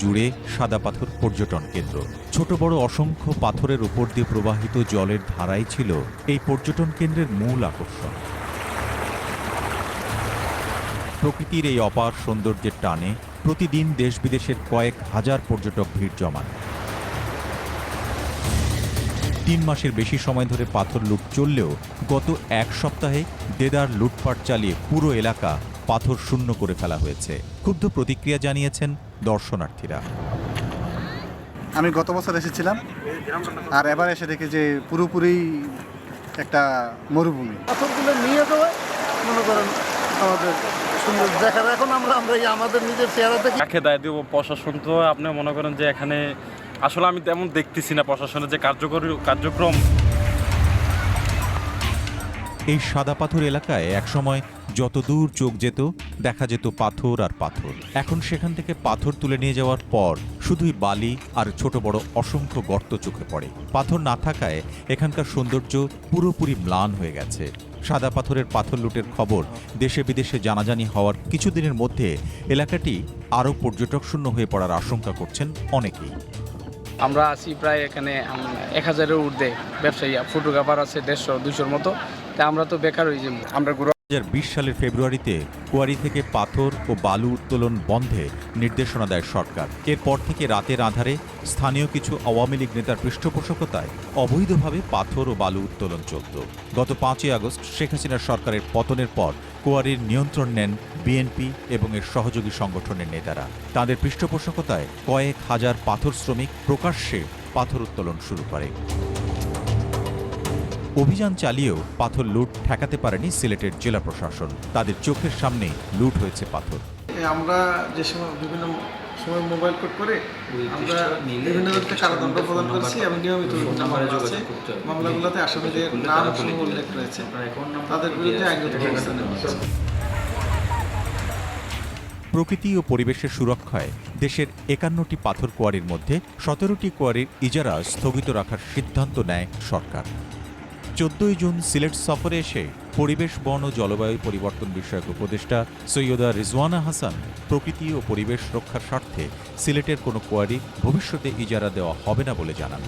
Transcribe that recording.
জুড়ে সাদা পাথর পর্যটন কেন্দ্র। ছোট বড় অসংখ্য পাথরের উপর দিয়ে প্রবাহিত জলের ধারাই ছিল এই পর্যটন কেন্দ্রের মূল আকর্ষণ। প্রকৃতির এই অপার সৌন্দর্যের টানে প্রতিদিন দেশ বিদেশের কয়েক হাজার পর্যটক ভিড় জমান। তিন মাসের বেশি সময় ধরে পাথর লুট চললেও গত এক সপ্তাহে দেদার লুটপাট চালিয়ে পুরো এলাকা পাথর শূন্য করে ফেলা হয়েছে ক্ষুব্ধ প্রতিক্রিয়া জানিয়েছেন দর্শনার্থীরা। আমি গত বছর এসেছিলাম আর এবার এসে দেখি যে পুরোপুরি একটা মরুভূমি। পাথরগুলো নিয়ে যাওয়া মনে করেন আমাদের সুন্দর দেখার। এখন আমরা আমরা এই আমাদের নিজের চেহারা দেখি। কাকে দায় দেবো প্রশাসন তো? আপনি মনে করেন যে এখানে আসলে আমি তেমন দেখতেছি না প্রশাসনের যে কার্যকরী কার্যক্রম। এই সাদা পাথর এলাকায় একসময় যত দূর চোখ যেত, দেখা যেত পাথর আর পাথর। এখন সেখান থেকে পাথর তুলে নিয়ে যাওয়ার পর শুধুই বালি আর ছোট বড় অসংখ্য গর্ত চোখে পড়ে। পাথর না থাকায় এখানকার সৌন্দর্য পুরোপুরি ম্লান হয়ে গেছে। সাদা পাথরের পাথর লুটের খবর দেশে বিদেশে জানাজানি হওয়ার কিছুদিনের মধ্যে এলাকাটি আরও পর্যটক শূন্য হয়ে পড়ার আশঙ্কা করছেন অনেকেই। আমরা আছি প্রায় এখানে এক হাজারের ঊর্ধ্বে। ব্যবসায়ী ফটোগ্রাফার আছে দেড়শো দুশোর মতো। তা আমরা তো বেকার হয়ে যাব। আমরা ঘুরে দু সালের ফেব্রুয়ারিতে কোয়ারি থেকে পাথর ও বালু উত্তোলন বন্ধে নির্দেশনা দেয় সরকার। এরপর থেকে রাতের আধারে স্থানীয় কিছু আওয়ামী লীগ নেতার পৃষ্ঠপোষকতায় অবৈধভাবে পাথর ও বালু উত্তোলন চলত। গত পাঁচই আগস্ট শেখ হাসিনার সরকারের পতনের পর কোয়ারির নিয়ন্ত্রণ নেন বিএনপি এবং এর সহযোগী সংগঠনের নেতারা। তাদের পৃষ্ঠপোষকতায় কয়েক হাজার পাথর শ্রমিক প্রকাশ্যে পাথর উত্তোলন শুরু করে। অভিযান চালিয়েও পাথর লুট ঠেকাতে পারেনি সিলেটের জেলা প্রশাসন। তাদের চোখের সামনে লুট হয়েছে পাথর। আমরা যে সময় বিভিন্ন সময় মোবাইল কোড করে আমরা বিভিন্ন ধরনের কারাদণ্ড প্রদান করেছি এবং নিয়মিত মামলাগুলোতে আসামিদের নাম সমূহ উল্লেখ রয়েছে। তাদের বিরুদ্ধে আইনগত ব্যবস্থা নেওয়া হচ্ছে প্রকৃতি ও পরিবেশের সুরক্ষায় দেশের একান্নটি পাথর কোয়ারির মধ্যে সতেরোটি কোয়ারির ইজারা স্থগিত রাখার সিদ্ধান্ত নেয় সরকার। চোদ্দই জুন সিলেট সফরে এসে পরিবেশ, বন ও জলবায়ু পরিবর্তন বিষয়ক উপদেষ্টা সৈয়দা রিজওয়ানা হাসান প্রকৃতি ও পরিবেশ রক্ষার স্বার্থে সিলেটের কোনো কোয়ারি ভবিষ্যতে ইজারা দেওয়া হবে না বলে জানান।